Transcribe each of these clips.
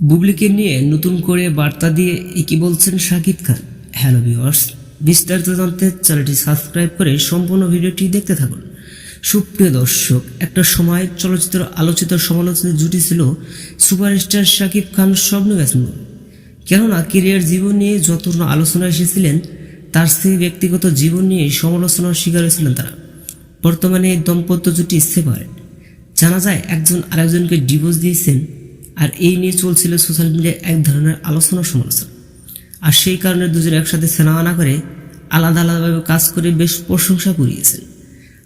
বুবলিকে নিয়ে নতুন করে বার্তা দিয়ে একই বলছেন শাকিব খান? হ্যালো ভিউয়ার্স বিস্তারিত জানতে চ্যানেলটি সাবস্ক্রাইব করে সম্পূর্ণ ভিডিওটি দেখতে থাকুন। সুপ্রিয় দর্শক, একটা সময় চলচ্চিত্র আলোচিত সমালোচনা জুটি ছিল সুপারস্টার শাকিব খান স্বপ্ন ব্যাসমুর কেননা কেরিয়ার জীবন নিয়ে যত আলোচনা এসেছিলেন, তার সেই ব্যক্তিগত জীবন নিয়ে সমালোচনার শিকার হয়েছিলেন তারা। বর্তমানে দম্পত্য জুটি সেপারেট। জানা যায় একজন আরেকজনকে ডিভোর্স দিয়েছেন। আর এই নিয়ে চলছিল সোশ্যাল মিডিয়ায় এক ধরনের আলোচনা সমালোচনা। আর সেই কারণে দুজন একসাথে সিনেমা না করে আলাদা আলাদাভাবে কাজ করে বেশ প্রশংসা কুড়িয়েছেন।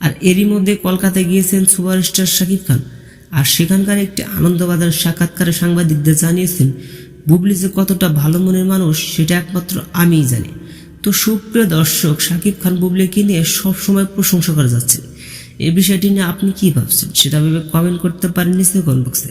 আর এরই মধ্যে কলকাতায় গিয়েছেন সুপারস্টার শাকিব খান। আর সেখানকার একটি আনন্দবাজার সাক্ষাৎকারে সাংবাদিকদের জানিয়েছেন, বুবলি যে কতটা ভালো মনের মানুষ, সেটা একমাত্র আমিই জানি। তো সুপ্রিয় দর্শক, শাকিব খান বুবলিকে নিয়ে সবসময় প্রশংসা করা যাচ্ছেন এ বিষয়টি নিয়ে আপনি কি ভাবছেন, সেটা ভেবে কমেন্ট করতে পারেন নিশ্চয়ই কমেন্ট বক্সে।